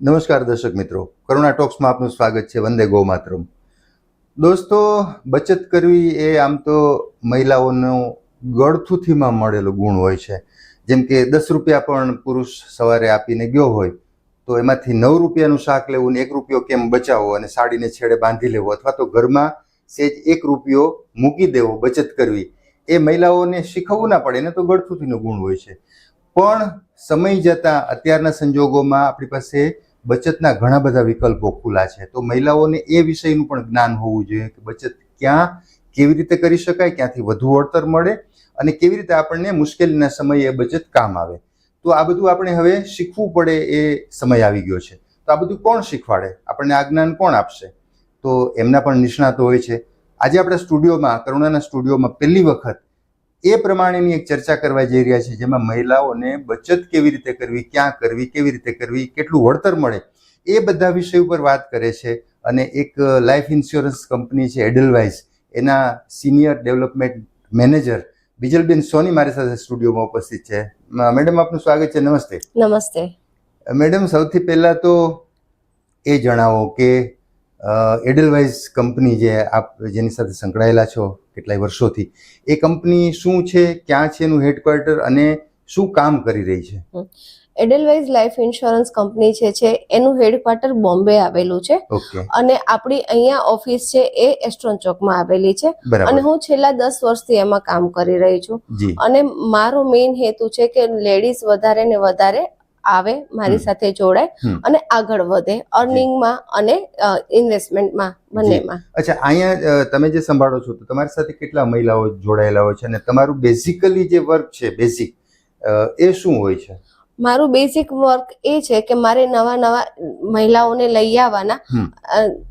નમસ્કાર દર્શક મિત્રો. કરુણા ટોક્સમાં આપનું સ્વાગત છે. વંદે ગો માતરમ દોસ્તો, બચત કરવી એ આમ તો મહિલાઓનો ગળથુથીમાં મળેલો ગુણ હોય છે. જેમ કે દસ રૂપિયા પણ પુરુષ સવારે આપીને ગયો હોય, તો એમાંથી નવ રૂપિયાનું શાક લેવું ને એક રૂપિયો કેમ બચાવવો અને સાડીને છેડે બાંધી લેવો અથવા તો ઘરમાં સેજ એક રૂપિયો મૂકી દેવો બચત કરવી, એ મહિલાઓને શીખવવું ના પડે. એને તો ગળથુથીનો ગુણ હોય છે. પણ સમય જતાં અત્યારના સંજોગોમાં આપણી પાસે બચતના ઘણા બધા વિકલ્પો ખુલ્લા છે. તો મહિલાઓને એ વિષયનું પણ જ્ઞાન હોવું જોઈએ કે બચત ક્યાં, કેવી રીતે કરી શકાય, ક્યાંથી વધુ વળતર મળે અને કેવી રીતે આપણને મુશ્કેલીના સમયે બચત કામ આવે. તો આ બધું આપણે હવે શીખવું પડે એ સમય આવી ગયો છે. તો આ બધું કોણ શીખવાડે? આપણને આ જ્ઞાન કોણ આપશે? તો એમના પણ નિષ્ણાતો હોય છે. આજે આપણા સ્ટુડિયોમાં, કરુણાના સ્ટુડિયોમાં પહેલી વખત એ પ્રમાણેની એક ચર્ચા કરવા જઈ રહ્યા છે જેમાં મહિલાઓને બચત કેવી રીતે કરવી ક્યાં કરવી કેવી રીતે કરવી કેટલું વળતર મળે એ બધા વિષય ઉપર વાત કરે છે. અને એક લાઈફ ઇન્સ્યોરન્સ કંપની છે એડલવાઇઝ એના senior development manager Bijalben Soni મારી સાથે સ્ટુડિયોમાં ઉપસ્થિત છે. મેડમ આપનું સ્વાગત છે. નમસ્તે. નમસ્તે. મેડમ સૌથી પહેલાં તો એ જણાવો કે એડલવાઇઝ કંપની જે આપ જેની સાથે સંકળાયેલા છો કેટલાય વર્ષોથી એ કંપની શું છે ક્યાં છે એનું હેડક્વાર્ટર અને શું કામ કરી રહી છે? એડલવાઇઝ લાઈફ ઇન્સ્યોરન્સ કંપની છે છે એનું હેડક્વાર્ટર બોમ્બે આવેલું છે. અને આપણી અહીંયા ઓફિસ છે એ એસ્ટ્રોન ચોકમાં આવેલી છે. અને હું છેલ્લા દસ વર્ષથી એમાં કામ કરી રહી છું. અને મારો મેઇન હેતુ છે કે લેડીઝ વધારે ને વધારે આવે મારી સાથે જોડાય અને આગળ વધે અર્નિંગમાં અને ઇન્વેસ્ટમેન્ટમાં બંનેમાં. અચ્છા અહીંયા તમે જે સંભાળો છો તો તમારી સાથે કેટલા મહિલાઓ જોડાયેલા હોય છે અને તમારું બેઝિકલી જે વર્ક છે બેઝિક એ શું હોય છે? મારું બેઝિક વર્ક એ છે કે મારે નવા નવા મહિલાઓને લઈ આવવાના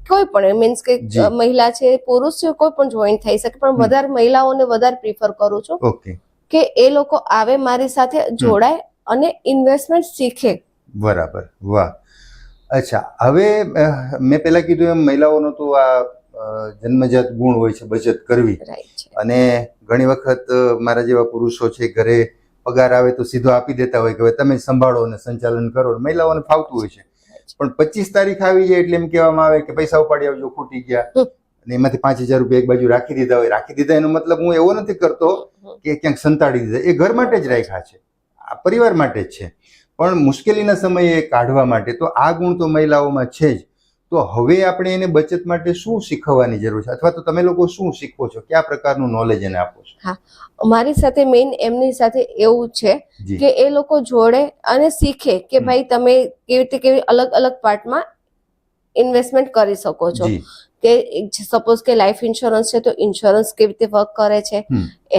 કોઈ પણ મીન્સ કે મહિલા છે પુરુષ છે કોઈ પણ જોઈન થઈ શકે પણ વધારે મહિલાઓને વધારે પ્રિફર કરું છું કે એ લોકો આવે મારી સાથે જોડાય અને ઇન્વેસ્ટમેન્ટ શીખે. બરાબર. વાહ. અચ્છા. હવે મેં પહેલા કીધું એમ મહિલાઓનો તો આ જન્મજાત ગુણ હોય છે બચત કરવી. અને ઘણી વખત મારા જેવા પુરુષો છે ઘરે પગાર આવે તો સીધો આપી દેતા હોય કે હવે તમે સંભાળો અને સંચાલન કરો. મહિલાઓને ફાવતું હોય છે. પણ પચીસ તારીખ આવી જાય એટલે એમ કહેવામાં આવે કે પૈસા ઉપાડી આવજો ખૂટી ગયા. અને એમાંથી પાંચ હજાર રૂપિયા એક બાજુ રાખી દીધા હોય. રાખી દીધા એનો મતલબ હું એવો નથી કરતો કે ક્યાંક સંતાડી દીધા. એ ઘર માટે જ રાખ્યા છે. આ પરિવાર માટે જ છે. પણ મુશ્કેલીના સમયે કાઢવા માટે તો આ ગુણ તો મહિલાઓમાં છે જ. તો હવે આપણે એને બચત માટે શું શીખવવાની જરૂર છે? અથવા તો તમે લોકો શું શીખવો છો? કયા પ્રકારનું નોલેજ એને આપો છો? હા. મારી સાથે મેઇન એમની સાથે એવું છે કે એ લોકો જોડે અને શીખે કે ભાઈ તમે કેવી રીતે કેવી અલગ અલગ પાર્ટમાં ઇન્વેસ્ટમેન્ટ કરી શકો છો. કે સપોઝ કે લાઈફ ઇન્સ્યોરન્સ છે તો ઇન્સ્યોરન્સ કેવી રીતે વર્ક કરે છે.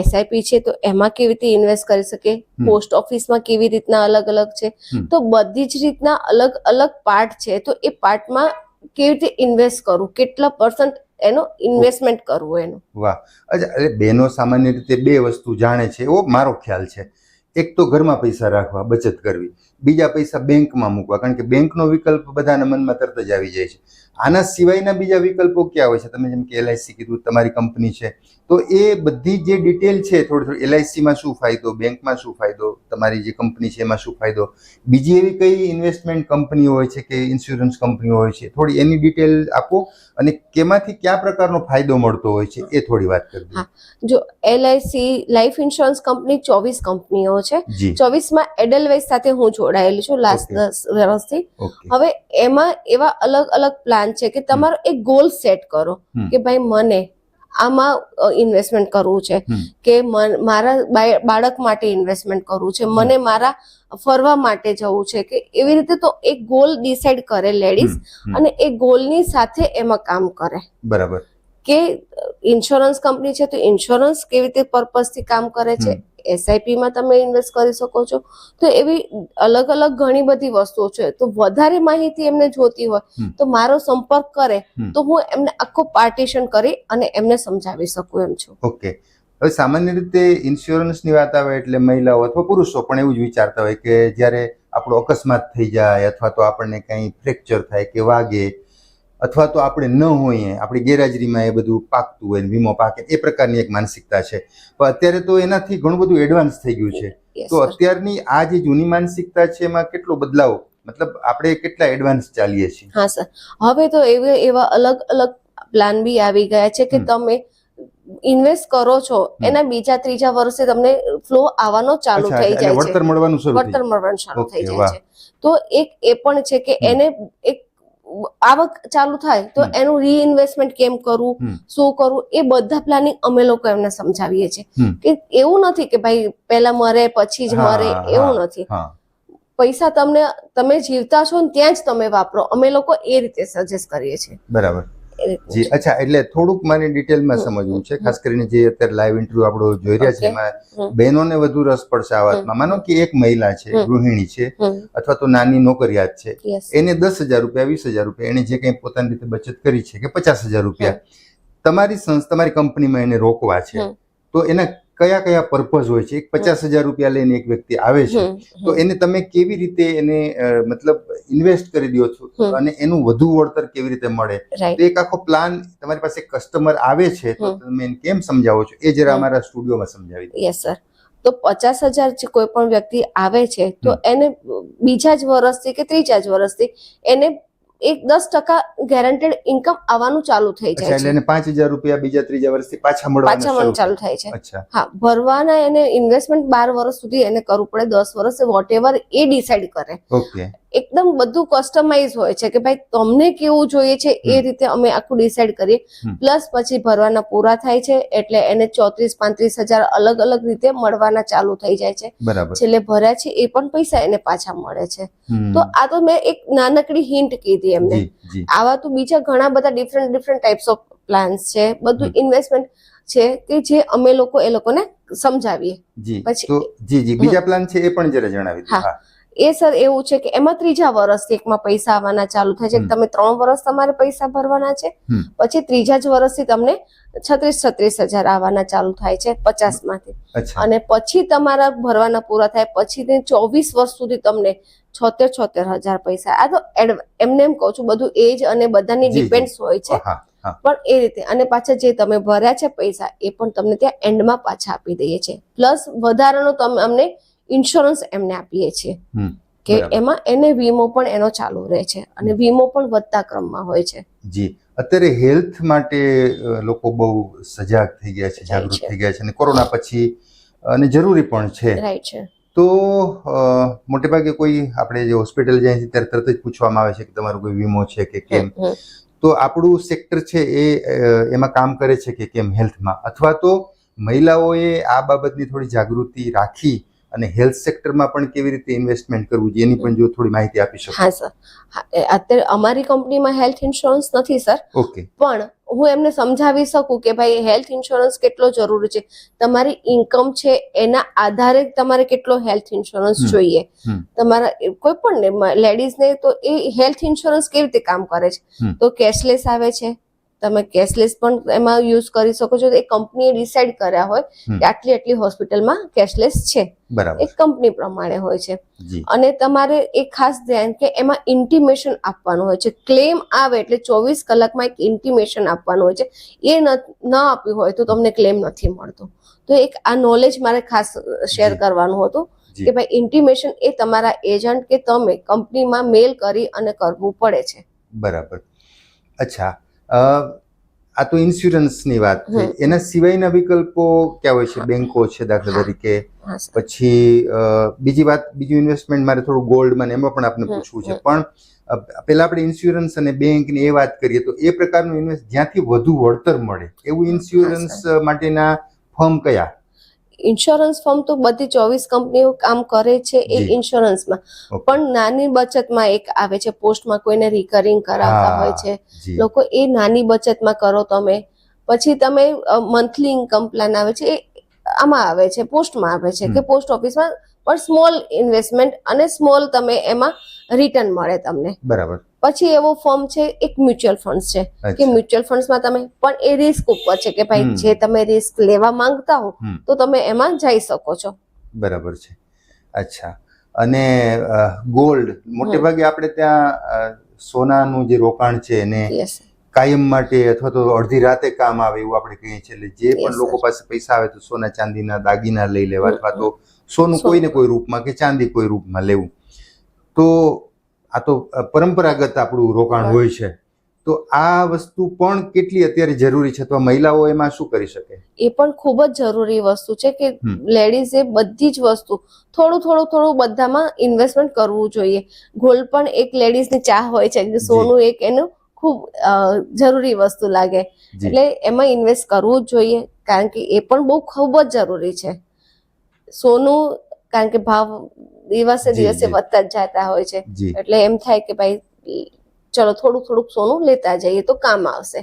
એસઆઈપી છે તો એમાં કેવી રીતે ઇન્વેસ્ટ કરી શકે? પોસ્ટ ઓફિસમાં કેવી રીતના અલગ અલગ છે તો બધી જ રીતના અલગ અલગ પાર્ટ છે તો એ પાર્ટમાં કેવી રીતે ઇન્વેસ્ટ કરવું કેટલા પર્સન્ટ એનો ઇન્વેસ્ટમેન્ટ કરવું એનું? વાહ. અચ્છા એટલે બહેનો સામાન્ય રીતે બે વસ્તુ જાણે છે એવો મારો ખ્યાલ છે. એક તો ઘરમાં પૈસા રાખવા બચત કરવી. બીજા પૈસા બેંકમાં મૂકવા કારણ કે બેંકનો વિકલ્પ બધાના મનમાં તરત જ આવી જાય છે. આના સિવાયના બીજા વિકલ્પો ક્યાં હોય છે? તમે જેમ કે એલઆઈસી કીધું તમારી કંપની છે. તો એ બધી જે ડિટેલ છે થોડી થોડી એલઆઈસીમાં શું ફાયદો બેંકમાં શું ફાયદો તમારી જે કંપની છે એમાં શું ફાયદો? બીજી એવી કઈ ઇન્વેસ્ટમેન્ટ કંપનીઓ હોય છે કે ઇન્સ્યોરન્સ કંપનીઓ હોય છે? થોડી એની ડિટેલ આપો અને કેમાંથી કયા પ્રકારનો ફાયદો મળતો હોય છે એ થોડી વાત કરી જો એલઆઈસી લાઈફ ઇન્સ્યોરન્સ કંપની ચોવીસ કંપનીઓ છે. ચોવીસમાં એડલવાઇઝ સાથે હું જોડાયેલી છું લાસ્ટ દસ વર્ષથી. હવે એમાં એવા અલગ અલગ પ્લાન છે કે તમારો એક ગોલ સેટ કરો કે ભાઈ મને આમાં ઇન્વેસ્ટમેન્ટ કરવું છે. કે મારા બાળક માટે ઇન્વેસ્ટમેન્ટ કરવું છે. મને મારા ફરવા માટે જવું છે કે એવી રીતે તો એક ગોલ ડિસાઈડ કરે લેડીઝ. અને એ ગોલની સાથે એમાં કામ કરે. બરાબર. કે ઇન્સ્યોરન્સ કંપની છે તો ઇન્સ્યોરન્સ કેવી રીતે પર્પઝથી કામ કરે છે? એસઆઈપીમાં તમે ઇન્વેસ્ટ કરી શકો છો. તો એવી અલગ અલગ ઘણી બધી વસ્તુઓ છે. તો વધારે માહિતી એમને જોતી હોય તો મારો સંપર્ક કરે તો હું એમને આખો પાર્ટીશન કરી અને એમને સમજાવી શકું એમ છું. ઓકે હવે સામાન્ય રીતે ઇન્સ્યોરન્સની વાત આવે એટલે મહિલાઓ અથવા પુરુષો પણ એવું જ વિચારતા હોય કે જ્યારે આપણો અકસ્માત થઈ જાય અથવા તો આપણને કંઈ ફ્રેક્ચર થાય કે વાગે અથવા તો આપણે ન હોઈએ આપણી ગેરહાજરીમાં એ બધું પાકતું હોય ને વીમો પાકે એ પ્રકારની એક માનસિકતા છે. પણ અત્યારે તો એનાથી ઘણું બધું એડવાન્સ થઈ ગયું છે. તો અત્યારની આ જે જૂની માનસિકતા છે એમાં કેટલો બદલાવ? મતલબ આપણે કેટલા એડવાન્સ ચાલીએ છીએ? હા સર હવે તો એવા એવા અલગ અલગ પ્લાન બી આવી ગયા છે કે તમે ઇન્વેસ્ટ કરો છો એના બીજા ત્રીજા વર્ષે તમને ફ્લો આવવાનો ચાલુ થઈ જાય છે. વળતર મળવાનું શરૂ વળતર મળવાનું ચાલુ થઈ જાય છે. તો એક એ પણ છે કે એને એક આવક ચાલુ થાય તો એનું રીઇન્વેસ્ટમેન્ટ કેમ કરવું શું કરવું એ બધા પ્લાનિંગ અમે લોકો એમને સમજાવીએ છીએ. કે એવું નથી કે ભાઈ પહેલા મરે પછી જ મરે એવું નથી. પૈસા તમને તમે જીવતા છો ને ત્યાં જ તમે વાપરો. અમે લોકો એ રીતે સજેસ્ટ કરીએ છીએ. બરાબર. જી અચ્છા એટલે થોડુંક મારે ડિટેલમાં સમજવું છે ખાસ કરીને જે અત્યારે લાઈવ ઇન્ટરવ્યુ આપણો જોઈ રહ્યા છે એમાં. બહેનોને વધુ રસ પડશે આ વાતમાં. માનો કે એક મહિલા છે ગૃહિણી છે અથવા તો નાની નોકરિયાત છે એને દસ હજાર રૂપિયા વીસ હજાર રૂપિયા એને જે કંઈ પોતાની રીતે બચત કરી છે કે પચાસ હજાર રૂપિયા તમારી સંસ્થા તમારી કંપનીમાં એને રોકવા છે તો એના કયા કયા પર્પઝ હોય છે? એક પચાસ હજાર રૂપિયા લઈને એક વ્યક્તિ આવે છે તો એને તમે કેવી રીતે એને મતલબ ઇન્વેસ્ટ કરી દો છો? અને એનું વધુ વળતર કેવી રીતે મળે? તો એક આખો પ્લાન તમારી પાસે કસ્ટમર આવે છે તો તમે એને કેમ સમજાવો છો? એ જરા. અમારા સ્ટુડિયોમાં સમજાવી દો. યસ સર તો પચાસ હજાર જે કોઈ પણ વ્યક્તિ આવે છે તો એને બીજા જ વર્ષથી કે ત્રીજા જ વર્ષથી એને એક દસ ટકા ગેરંટેડ ઇન્કમ આવવાનું ચાલુ થઈ જાય છે. એટલે પાંચ હજાર રૂપિયા બીજા ત્રીજા વર્ષથી પાછા મળવાના ચાલુ થાય છે. હા ભરવાના એને ઇન્વેસ્ટમેન્ટ બાર વર્ષ સુધી એને કરવું પડે દસ વર્ષ વોટ એવર એ ડિસાઈડ કરે. ઓકે એકદમ બધું કસ્ટમાઇઝ હોય છે કે ભાઈ તમને કેવું જોઈએ છે એ રીતે અમે આખું ડિસાઈડ કરીએ. પ્લસ પછી ભરવાના પૂરા થાય છે એટલે એને ચોત્રીસ પાંત્રીસ હજાર અલગ અલગ રીતે મળવાના ચાલુ થઈ જાય છે. છેલ્લે ભર્યા છે એ પણ પૈસા એને પાછા મળે છે. તો આ તો મેં એક નાનકડી હિન્ટ કીધી એમને. આવા તો બીજા ઘણા બધા different different types of plans છે. બધું ઇન્વેસ્ટમેન્ટ છે કે જે અમે લોકો એ લોકોને સમજાવીએ. પછી- જી જી. બીજા પ્લાન છે એ પણ જરા જણાવી હા. એ સર એવું છે કે એમાં ત્રીજા વર્ષથી એકમાં પૈસા આવવાના ચાલુ થાય છે. તમે ત્રણ વર્ષ તમારે પૈસા ભરવાના છે. પછી ત્રીજા જ વર્ષથી તમને છત્રીસ છત્રીસ હજાર આવવાના ચાલુ થાય છે પચાસમાંથી અને પછી તમારા ભરવાના પૂરા થાય પછી ચોવીસ વર્ષ સુધી તમને છોતેર છોતેર હજાર પૈસા. આ તો એમને એમ કહું છું બધું એજ અને બધાની જી. હોય છે. પણ એ રીતે અને પાછા જે તમે ભર્યા છે પૈસા એ પણ તમને ત્યાં એન્ડમાં પાછા આપી દઈએ છીએ. પ્લસ વધારાનો તમે અમને ઇન્સ્યોરન્સ એમને આપીએ છીએ. કે એમાં એને વીમો પણ એનો ચાલુ રહે છે અને વીમો પણ વધતા ક્રમમાં હોય છે. જી અત્યારે હેલ્થ માટે લોકો બહુ સજાગ થઈ ગયા છે જાગૃત થઈ ગયા છે અને કોરોના પછી અને જરૂરી પણ છે. રાઈટ છે. તો મોટે ભાગે કોઈ આપણે જે હોસ્પિટલ જાય છે ત્યારે તરત જ પૂછવામાં આવે છે કે તમારો કોઈ વીમો છે કે કેમ. તો આપણું સેક્ટર છે એ એમાં કામ કરે છે કે કેમ હેલ્થમાં? અથવા તો મહિલાઓએ આ બાબતની થોડી જાગૃતિ રાખી અને હેલ્થ સેક્ટરમાં પણ કેવી રીતે ઇન્વેસ્ટમેન્ટ કરવું જોઈએ એની પણ જો થોડી માહિતી આપી શકો. હા સર અત્યારે અમારી કંપનીમાં હેલ્થ ઇન્સ્યોરન્સ નથી સર ઓકે પણ હું એમને સમજાવી શકું કે ભાઈ હેલ્થ ઇન્સ્યોરન્સ કેટલો જરૂરી છે? તમારી ઇન્કમ છે એના આધારે તમારે કેટલો હેલ્થ ઇન્સ્યોરન્સ જોઈએ. તમારા કોઈ પણ ને લેડીઝને તો એ હેલ્થ ઇન્સ્યોરન્સ કેવી રીતે કામ કરે છે? તો કેશલેસ આવે છે તમે કેશલેસ પણ એમાં યુઝ કરી શકો છો. એ કંપનીએ ડિસાઈડ કર્યા હોય કે આટલી આટલી હોસ્પિટલમાં કેશલેસ છે. એ કંપની પ્રમાણે હોય છે. અને તમારે એ ખાસ ધ્યાન કે એમાં ઇન્ટિમેશન આપવાનું હોય છે. ક્લેમ આવે એટલે ચોવીસ કલાકમાં એક ઇન્ટિમેશન આપવાનું હોય છે. એ ન આપ્યું હોય તો તમને ક્લેમ નથી મળતો. તો એક આ નોલેજ મારે ખાસ શેર કરવાનું હતું કે ભાઈ ઇન્ટિમેશન એ તમારા એજન્ટ કે તમે કંપનીમાં મેલ કરી અને કરવું પડે છે. બરાબર. અચ્છા. આ તો ઇન્સ્યોરન્સની વાત છે એના સિવાયના વિકલ્પો ક્યાં હોય છે? બેંકો છે દાખલા તરીકે. પછી બીજી વાત બીજું ઇન્વેસ્ટમેન્ટ મારે થોડું ગોલ્ડમાં એમાં પણ આપને પૂછવું છે. પણ પેલા આપણે ઇન્સ્યોરન્સ અને બેંકની એ વાત કરીએ તો એ પ્રકારનું ઇન્વેસ્ટ જ્યાંથી વધુ વળતર મળે. એવું ઇન્સ્યોરન્સ માટેના ફર્મ કયા? ઇન્સ્યોરન્સ ફર્મ તો બધી ચોવીસ કંપનીઓ કામ કરે છે એ ઇન્સ્યોરન્સમાં. પણ નાની બચતમાં એક આવે છે પોસ્ટમાં કોઈને રિકરિંગ કરાવતા હોય છે. લોકો એ નાની બચતમાં કરો તમે. પછી તમે મંથલી ઇન્કમ પ્લાન આવે છે એ આમાં આવે છે પોસ્ટમાં આવે છે કે પોસ્ટ ઓફિસમાં પણ સ્મોલ ઇન્વેસ્ટમેન્ટ અને સ્મોલ તમે એમાં રિટર્ન મળે તમને. બરાબર. પછી એવો ફોર્મ છે એક મ્યુચ્યુઅલ ફંડ છે. કે મ્યુચ્યુઅલ ફંડમાં તમે પણ એ રિસ્ક ઉપર છે કે ભાઈ જે તમે રિસ્ક લેવા માંગતા હો તો તમે એમાં જઈ શકો છો. બરાબર છે. અચ્છા. અને ગોલ્ડ મોટે ભાગે આપણે ત્યાં સોનાનું જે રોકાણ છે એને કાયમ માટે અથવા તો અડધી રાતે કામ આવે એવું આપણે કહીએ છીએ. એટલે જે પણ લોકો પાસે પૈસા આવે તો સોના ચાંદીના દાગીના લઈ લેવા અથવા તો સોનું સોનું. કોઈને કોઈ રૂપમાં કે ચાંદી કોઈ રૂપમાં લેવું. તો આ તો પરંપરાગત આપણું રોકાણ હોય છે. તો આ વસ્તુ પણ કેટલી અત્યારે જરૂરી છે? અથવા મહિલાઓ એમાં શું કરી શકે? એ પણ ખૂબ જ જરૂરી વસ્તુ છે કે લેડીઝ લેડીઝે બધી જ વસ્તુ થોડું થોડું થોડું બધામાં ઇન્વેસ્ટમેન્ટ કરવું જોઈએ. ગોલ્ડ પણ એક લેડીઝની ચાહ હોય છે કે સોનું એક એનું ખૂબ જરૂરી વસ્તુ લાગે. એટલે એમાં ઇન્વેસ્ટ કરવું જ જોઈએ કારણ કે એ પણ બહુ ખૂબ જ જરૂરી છે. સોનું કારણ કે ભાવ દિવસે દિવસે વધતા જ જતા હોય છે. એટલે એમ થાય કે ભાઈ ચલો થોડુંક થોડુંક સોનું લેતા જઈએ તો કામ આવશે.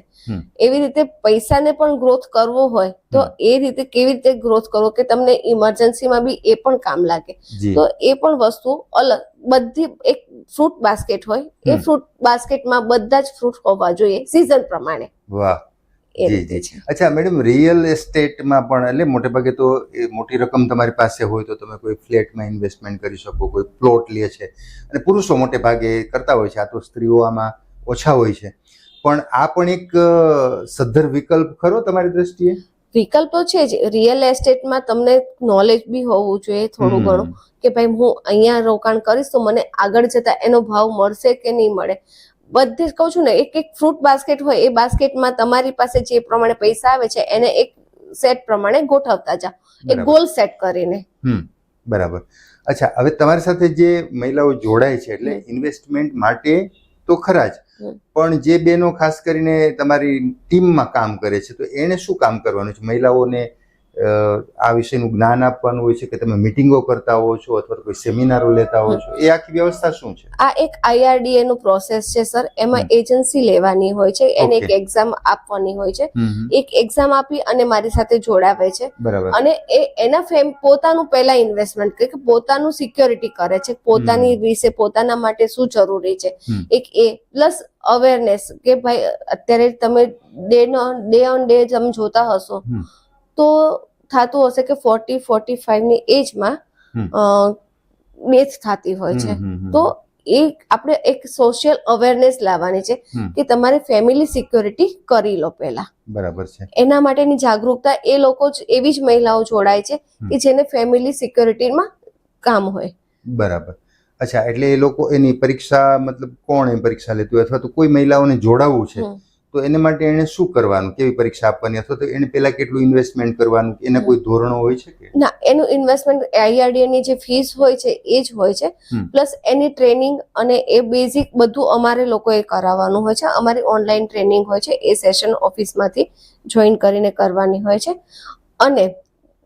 એવી રીતે પૈસાને પણ ગ્રોથ કરવો હોય તો એ રીતે કેવી રીતે ગ્રોથ કરવો કે તમને ઇમરજન્સીમાં બી એ પણ કામ લાગે. તો એ પણ વસ્તુ અલગ બધી એક ફ્રૂટ બાસ્કેટ હોય. એ ફ્રૂટ બાસ્કેટમાં બધા જ ફ્રૂટ હોવા જોઈએ સિઝન પ્રમાણે. વાહ. એ રીતે છે અચ્છા મેડમ રિયલ એસ્ટેટમાં પણ એટલે મોટે ભાગે તો મોટી રકમ તમારી પાસે હોય તો તમે કોઈ ફ્લેટમાં ઇન્વેસ્ટમેન્ટ કરી શકો કોઈ પ્લોટ લે છે. અને પુરુષો મોટે ભાગે કરતા હોય છે આ તો સ્ત્રીઓ આમાં ઓછા હોય છે. પણ આ પણ એક સદ્ધર વિકલ્પ ખરો તમારી દ્રષ્ટિએ? વિકલ્પ છે જ. રિયલ એસ્ટેટમાં તમને નોલેજ બી હોવું જોઈએ થોડું ઘણું. કે ભાઈ હું અહીંયા રોકાણ કરીશ તો મને આગળ જતા એનો ભાવ મળશે કે નહીં મળે? બધે કહું છું ને એક એક ફ્રૂટ બાસ્કેટ હોય એ બાસ્કેટમાં તમારી પાસે જે પ્રમાણે પૈસા આવે છે એને એક સેટ પ્રમાણે ગોઠવતા જાઓ. એક. ગોલ સેટ કરીને. બરાબર. અચ્છા હવે તમારી સાથે જે મહિલાઓ જોડાય છે એટલે ઇન્વેસ્ટમેન્ટ માટે તો ખરા જ પણ જે બેનો ખાસ કરીને તમારી ટીમમાં કામ કરે છે તો એને શું કામ કરવાનું છે? મહિલાઓને આ વિષયનું જ્ઞાન આપવાનું હોય છે કે તમે મિટિંગો કરતા હો છો અથવા કોઈ સેમિનારો લેતા હો છો એ આખી વ્યવસ્થા શું છે? આ એક આઈઆરડીએ નું પ્રોસેસ છે સર. એમાં એજન્સી લેવાની હોય છે એને એક એક્ઝામ આપવાની હોય છે. એક એક્ઝામ આપી અને મારી સાથે જોડાવે છે. અને એ એના ફેમ પોતાનું પહેલા ઇન્વેસ્ટમેન્ટ કે પોતાનું સિક્યોરિટી કરે છે પોતાની વિશે પોતાના માટે શું જરૂરી છે. એક એ પ્લસ અવેરનેસ કે ભાઈ અત્યારે તમે ડે ડે ઓન ડે તમે જોતા હશો. તો થતું હશે કે ફોર્ટી ફોર્ટી ફાઈવની એજમાં. ડેથ થતી હોય છે. તો એ આપણે એક સોશિયલ અવેરનેસ લાવવાની છે કે તમારે ફેમિલી સિક્યોરિટી કરી લો પહેલા. બરાબર છે. એના માટેની જાગૃતતા એ લોકો જ એવી જ મહિલાઓ જોડાય છે કે જેને ફેમિલી સિક્યોરિટીમાં કામ હોય. બરાબર. અચ્છા એટલે એ લોકો એની પરીક્ષા મતલબ કોણ એ પરીક્ષા લેતું હોય? અથવા તો કોઈ મહિલાઓને જોડાવવું છે. તો એને માટે એને શું કરવાનું? કેવી પરીક્ષા આપવાની? અથવા તો એને પહેલા કેટલું ઇન્વેસ્ટમેન્ટ કરવાનું? એના કોઈ ધોરણો હોય છે કે? ના એનું ઇન્વેસ્ટમેન્ટ આઈઆરડીએ ની જે ફીસ હોય છે એ જ હોય છે. પ્લસ એની ટ્રેનિંગ અને એ બેઝિક બધું અમારે લોકોએ કરાવવાનું હોય છે. અમારી ઓનલાઈન ટ્રેનિંગ હોય છે એ સેશન ઓફિસમાંથી જોઈન કરીને કરવાની હોય છે. અને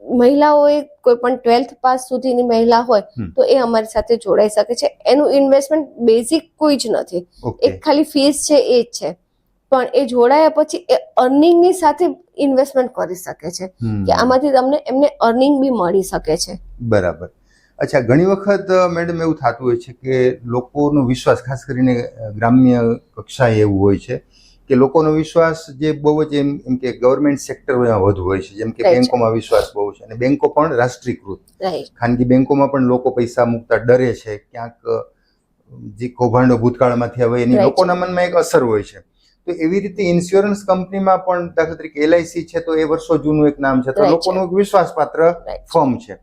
મહિલાઓએ કોઈ પણ ટ્વેલ્થ પાસ સુધીની મહિલા હોય તો એ અમારી સાથે જોડાઈ શકે છે. એનું ઇન્વેસ્ટમેન્ટ બેઝિક કોઈ જ નથી. એક ખાલી ફીસ છે એ જ છે. પણ એ જોડાયા પછી એ અર્નિંગની સાથે ઇન્વેસ્ટમેન્ટ કરી શકે છે. કે આમાંથી તમને એમને અર્નિંગ બી મળી શકે છે. બરાબર. અચ્છા ઘણી વખત મેડમ એવું થતું હોય છે કે લોકોનો વિશ્વાસ ખાસ કરીને ગ્રામ્ય કક્ષાએ એવું હોય છે કે લોકોનો વિશ્વાસ જે બહુ જ એમ એમ કે ગવર્મેન્ટ સેક્ટરમાં વધુ હોય છે. જેમ કે બેંકોમાં વિશ્વાસ બહુ છે અને બેંકો પણ રાષ્ટ્રીયકૃત. ખાનગી બેંકોમાં પણ લોકો પૈસા મૂકતા ડરે છે. ક્યાંક જે કૌભાંડો ભૂતકાળમાંથી હવે એની લોકોના મનમાં એક અસર હોય છે. તો એવી રીતે ઇન્સ્યોરન્સ કંપનીમાં પણ દાખલા તરીકે એલઆઈસી છે તો એ વર્ષો જૂનું એક નામ છે. તો લોકોનું એક વિશ્વાસપાત્ર. ફર્મ છે.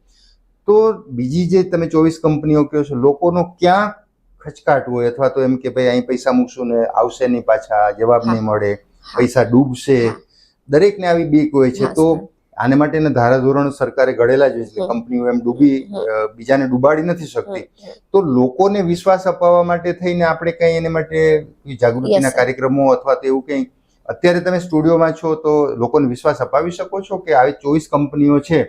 તો બીજી જે તમે ચોવીસ કંપનીઓ કહો છો લોકોનો ક્યાં ખચકાટ હોય? અથવા તો એમ કે ભાઈ અહીં પૈસા મૂકશું ને આવશે નહીં પાછા જવાબ નહીં મળે પૈસા ડૂબશે. દરેકને આવી બીક હોય છે. તો. આને માટેના ધારાધોરણ સરકારે ઘડેલા છે. કંપનીઓ એમ ડૂબી બીજાને ડૂબાડી નથી શકતી. તો લોકોને વિશ્વાસ અપાવવા માટે થઈને આપણે કઈ એને માટે જાગૃતિના કાર્યક્રમો અથવા તો એવું કંઈ અત્યારે તમે સ્ટુડિયોમાં છો તો લોકોને વિશ્વાસ અપાવી શકો છો કે આવી ચોવીસ કંપનીઓ છે?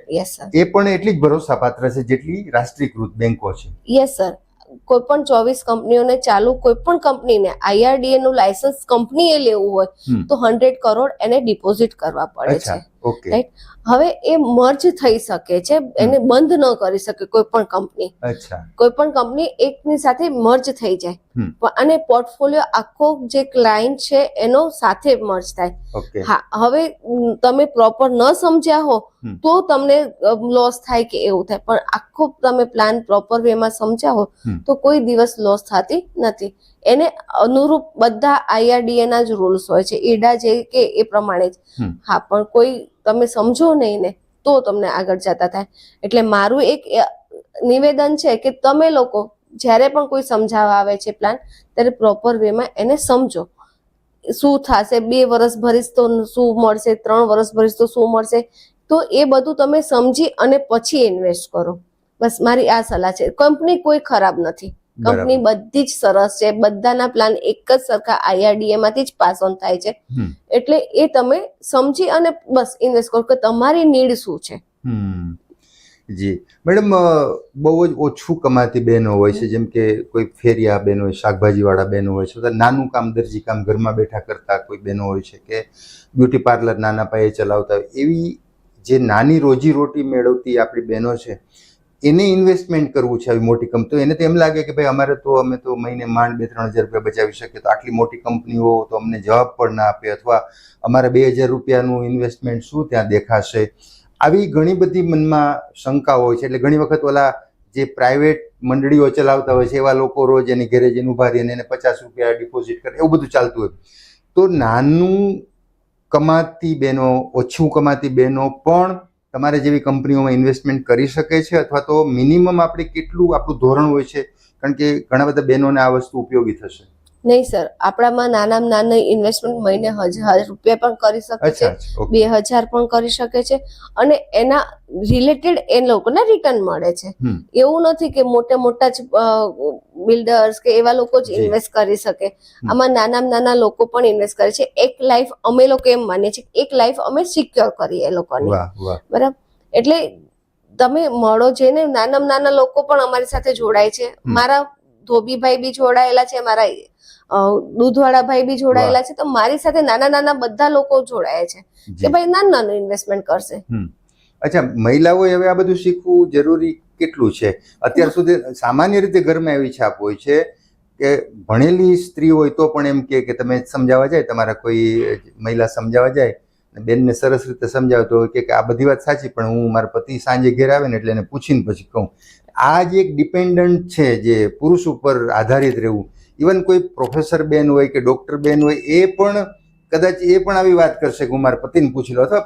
એ પણ એટલી જ ભરોસાપાત્ર છે જેટલી રાષ્ટ્રીયકૃત બેંકો છે. યસ સર કોઈ પણ ચોવીસ કંપનીઓને ચાલુ કોઈ પણ કંપનીને આઈઆરડીએ નું લાયસન્સ કંપનીએ લેવું હોય તો હંડ્રેડ કરોડ એને ડિપોઝિટ કરવા પડે છે. રાઈટ હવે એ મર્જ થઈ શકે છે એને બંધ ન કરી શકે કોઈ પણ કંપની. કોઈ પણ કંપની એકની સાથે મર્જ થઈ જાય. પણ અને પોર્ટફોલિયો આખો જે ક્લાયન્ટ છે એનો સાથે મર્જ થાય. હા હવે તમે પ્રોપર ન સમજ્યા હો. તો તમને લોસ થાય કે એવું થાય. પણ આખો તમે પ્લાન પ્રોપર વેમાં સમજાવો તો કોઈ દિવસ લોસ થતી નથી. એને અનુરૂપ બધા આઈઆરડીએ ના જ રૂલ્સ હોય છે. ઈડા જે કે એ પ્રમાણે જ. હા પણ કોઈ તમે સમજો નહીં ને તો તમને આગળ જતા થાય. એટલે મારું એક નિવેદન છે કે તમે લોકો જ્યારે પણ કોઈ સમજાવવા આવે છે પ્લાન ત્યારે પ્રોપર વેમાં એને સમજો. શું થશે બે વર્ષ ભરીશ તો શું મળશે ત્રણ વર્ષ ભરીશ તો શું મળશે? તો એ બધું તમે સમજી અને પછી ઇન્વેસ્ટ કરો. બસ મારી આ સલાહ છે. કંપની કોઈ ખરાબ નથી. કંપની બધી જ સરસ છે. બધાના પ્લાન એક જ સરખા આઈઆરડીએ માંથી જ પાસ ઓન થાય છે. એટલે એ તમે સમજી અને બસ ઇન્વેસ્ટ કરો કે તમારી નીડ શું છે. જી. મેડમ બહુ જ ઓછું કમાતી બહેનો હોય છે. જેમ કે કોઈ ફેરિયા બહેનો હોય શાકભાજીવાળા બહેનો હોય છે. નાનું કામ દરજી કામ ઘરમાં બેઠા કરતા કોઈ બહેનો હોય છે કે બ્યુટી પાર્લર નાના પાયે ચલાવતા હોય. એવી જે નાની રોજી રોટી મેળવતી આપણી બહેનો છે, એને ઇન્વેસ્ટમેન્ટ કરવું છે આવી મોટી કંપની તો એને તો એમ લાગે કે ભાઈ અમારે તો, અમે તો મહિને માંડ બે ત્રણ હજાર રૂપિયા બચાવી શકીએ, તો આટલી મોટી કંપનીઓ તો અમને જવાબ પણ ના આપે અથવા અમારે બે હજાર રૂપિયાનું ઇન્વેસ્ટમેન્ટ શું ત્યાં દેખાશે? આવી ઘણી બધી મનમાં શંકા હોય છે, એટલે ઘણી વખત ઓલા જે પ્રાઇવેટ મંડળીઓ ચલાવતા હોય છે, એવા લોકો રોજ એની ઘેરે જઈને ઊભા રહીને એને પચાસ રૂપિયા ડિપોઝિટ કરે, એવું બધું ચાલતું હોય. તો નાનું કમાતી બહેનો, ઓછું કમાતી બહેનો પણ તમારે જેવી કંપનીઓમાં ઇન્વેસ્ટમેન્ટ કરી શકે છે અથવા તો મિનિમમ આપણે કેટલું આપણું ધોરણ હોય છે? કારણ કે ઘણા બધા બહેનોને આ વસ્તુ ઉપયોગી થશે. નહીં સર. આપણામાં નાનામાં નાના ઇન્વેસ્ટમેન્ટ મહિને હજાર રૂપિયા પણ કરી શકે છે. બે હજાર પણ કરી શકે છે. અને એના રિલેટેડ એ લોકોને રિટર્ન મળે છે. એવું નથી કે મોટા મોટા જ બિલ્ડર્સ કે એવા લોકો જ ઇન્વેસ્ટ કરી શકે. આમાં નાના નાના લોકો પણ ઇન્વેસ્ટ કરે છે. એક લાઈફ અમે લોકો એમ માનીએ છીએ એક લાઈફ અમે સિક્યોર કરીએ એ લોકોની. બરાબર? એટલે તમે મળો જેને નાના નાના લોકો પણ અમારી સાથે જોડાય છે. મારા ધોબીભાઈ બી જોડાયેલા છે મારા દૂધવાળા ભાઈ બી જોડાયેલા છે તો મારી સાથે નાના નાના બધા લોકો જોડાયા છે કે ભાઈ નાનું નાનું ઇન્વેસ્ટમેન્ટ કરશે. અચ્છા મહિલાઓએ હવે આ બધું શીખવું જરૂરી કેટલું છે? અત્યાર સુધી સામાન્ય રીતે ઘરમાં એવી છાપ હોય છે કે ભણેલી સ્ત્રી હોય તો પણ એમ કે તમે સમજાવવા જાય તમારા કોઈ મહિલા સમજાવવા જાય બેનને સરસ રીતે સમજાવતો હોય કે કે આ બધી વાત સાચી પણ હું મારા પતિ સાંજે ઘેર આવે ને એટલે એને પૂછીને પછી કહું. આ જે એક ડિપેન્ડન્ટ છે જે પુરુષ ઉપર આધારિત રહેવું. ઇવન કોઈ પ્રોફેસર બેન હોય કે ડોક્ટર બેન હોય એ પણ કદાચ એ પણ આવી વાત કરશે કે હું મારા પતિને પૂછી લો અથવા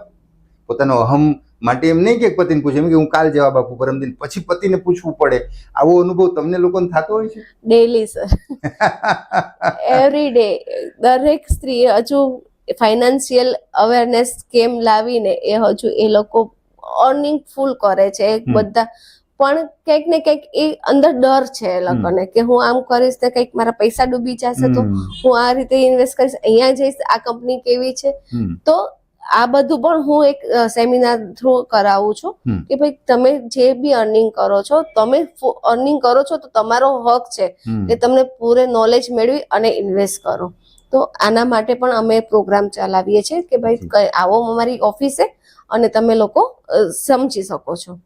પોતાનો અહમ માટે એમ નહીં કે પતિને પૂછે એમ કે હું કાલ જવાબ આપું પરમ દિન પછી પતિને પૂછવું પડે. આવો અનુભવ તમને લોકોને થતો હોય છે? ડેલી સર એવરી ડે દરેક સ્ત્રી હજુ ફાઇનાન્શિયલ અવેરનેસ કેમ લાવીને એ હજુ એ લોકો અર્નિંગ ફૂલ કરે છે. બધા પણ કંઈક ને કંઈક એ અંદર ડર છે એ લોકોને કે હું આમ કરીશ તો કંઈક મારા પૈસા ડૂબી જશે તો હું આ રીતે ઇન્વેસ્ટ કરીશ અહીંયા જઈશ આ કંપની કેવી છે? તો આ બધું પણ હું એક સેમિનાર થ્રુ કરાવું છું કે ભાઈ તમે જે બી અર્નિંગ કરો છો તમે અર્નિંગ કરો છો તો તમારો હક છે. કે તમને પૂરે નોલેજ મેળવી અને ઇન્વેસ્ટ કરો. તો આના માટે પણ અમે પ્રોગ્રામ ચલાવીએ છીએ કે ભાઈ. આવો અમારી ઓફિસે અને તમે લોકો સમજી શકો છો.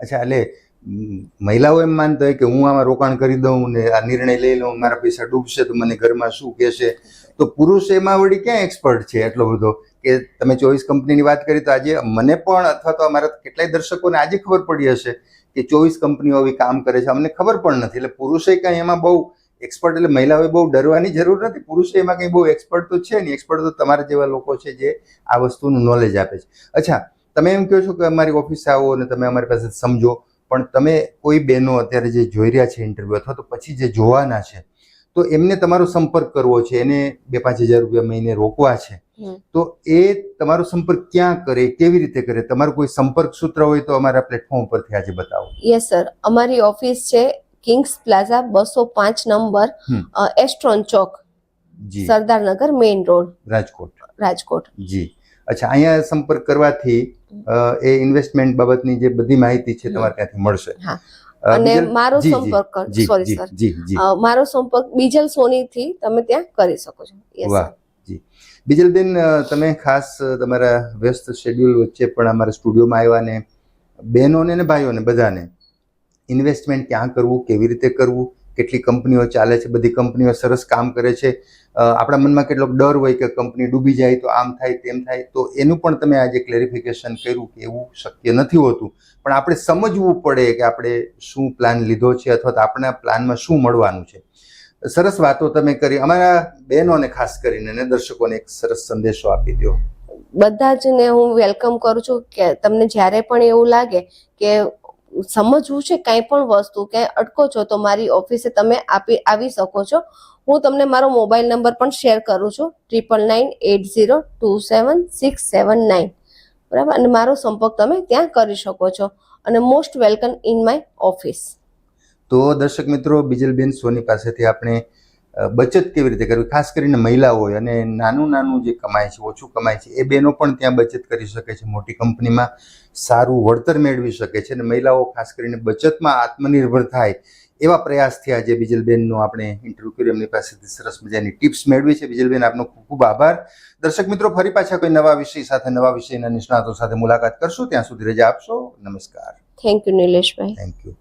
અચ્છા એટલે મહિલાઓ એમ માનતા હોય કે હું આમાં રોકાણ કરી દઉં ને આ નિર્ણય લઈ લઉં, મારા પૈસા ડૂબશે તો મને ઘરમાં શું કહેશે? તો પુરુષ એમાં વળી ક્યાં એક્સપર્ટ છે એટલો બધો? કે તમે ચોવીસ કંપનીની વાત કરી તો આજે મને પણ અથવા તો અમારા કેટલાય દર્શકોને આજે ખબર પડી હશે કે ચોવીસ કંપનીઓ આવી કામ કરે છે. અમને ખબર પણ નથી. એટલે પુરુષે કાંઈ એમાં બહુ એક્સપર્ટ એટલે મહિલાઓએ બહુ ડરવાની જરૂર નથી. પુરુષે એમાં કંઈ બહુ એક્સપર્ટ તો છે નહીં. એક્સપર્ટ તો તમારા જેવા લોકો છે જે આ વસ્તુનું નોલેજ આપે છે. અચ્છા, તમે એમ કહો છો કે અમારી ઓફિસે આવો અને તમે અમારી પાસે સમજો. પણ તમે કોઈ બહેનો અત્યારે જે જોઈ રહ્યા છે ઇન્ટરવ્યુ અથવા તો પછી જે જોવાના છે તો એમને તમારો સંપર્ક કરવો છે એને બે પાંચ હજાર રૂપિયા મહિને રોકવા છે તો એ તમારો સંપર્ક ક્યાં કરે કેવી રીતે કરે? તમારું કોઈ સંપર્ક સૂત્ર હોય તો અમારા પ્લેટફોર્મ ઉપરથી આજે બતાવો. યસ સર અમારી ઓફિસ છે કિંગ્સ પ્લાઝા બસો પાંચ નંબર. એસ્ટ્રોન ચોક જી. Sardarnagar main road Rajkot. Rajkot. જી. અચ્છા અહીંયા સંપર્ક કરવાથી એ ઇન્વેસ્ટમેન્ટ બાબતની જે બધી માહિતી છે તમારે ત્યાંથી મળશે. અને મારો સંપર્ક સોરી અ, મારો સંપર્ક બીજલ સોની થી તમે ત્યાં કરી શકો છો. વાહ જી. બીજલબેન તમે ખાસ તમારા વ્યસ્ત શેડ્યુલ વચ્ચે પણ અમારા સ્ટુડિયોમાં આવ્યા ને બહેનોને ને ભાઈઓને બધાને ઇન્વેસ્ટમેન્ટ ક્યાં કરવું કેવી રીતે કરવું કેટલી કંપનીઓ ચાલે છે, બધી કંપનીઓ સરસ કામ કરે છે. આપણા મનમાં કેટલોક ડર હોય કે કંપની ડૂબી જાય તો આમ થાય, તેમ થાય, તો એનું પણ તમે આજે ક્લેરિફિકેશન કર્યું કે એવું શક્ય નથી હોતું. પણ આપણે સમજવું પડે કે આપણે શું પ્લાન લીધો છે અથવા તો આપણા પ્લાનમાં શું મળવાનું છે. સરસ વાતો તમે કરી. અમારા બહેનોને ખાસ કરીને અને દર્શકોને એક સરસ સંદેશો આપી દો બધા જ ને હું વેલકમ કરું છું કે તમને જ્યારે પણ એવું લાગે કે સમજવું છે કંઈ પણ વસ્તુ ક્યાંય અટકો છો તો મારી ઓફિસે તમે આપી, આવી શકો છો. હું તમને મારો મોબાઈલ નંબર પણ શેર કરું છું. Triple nine eight zero two seven six seven nine. બરાબર? અને મારો સંપર્ક તમે ત્યાં કરી શકો છો. અને most welcome in my office. તો દર્શક મિત્રો, બિજલબેન સોની પાસેથી આપણે બચત કેવી રીતે કરવી? ખાસ કરીને મહિલા હોય અને નાનું નાનું જે કમાય છે ઓછું કમાય છે એ બહેનો પણ ત્યાં બચત કરી શકે છે. મોટી કંપનીમાં સારું વળતર મેળવી શકે છે અને મહિલાઓ ખાસ કરીને બચતમાં આત્મનિર્ભર થાય એવા પ્રયાસથી આજે બિજલબેનનો આપણે ઇન્ટરવ્યુ કર્યો એમની પાસેથી સરસ મજાની ટિપ્સ મેળવી છે. બીજલબેન આપનો ખૂબ ખૂબ આભાર. દર્શક મિત્રો ફરી પાછા કોઈ નવા વિષય સાથે નવા વિષયના નિષ્ણાતો સાથે મુલાકાત કરશું. ત્યાં સુધી રજા આપશો. નમસ્કાર. Thank you Nileshbhai thank you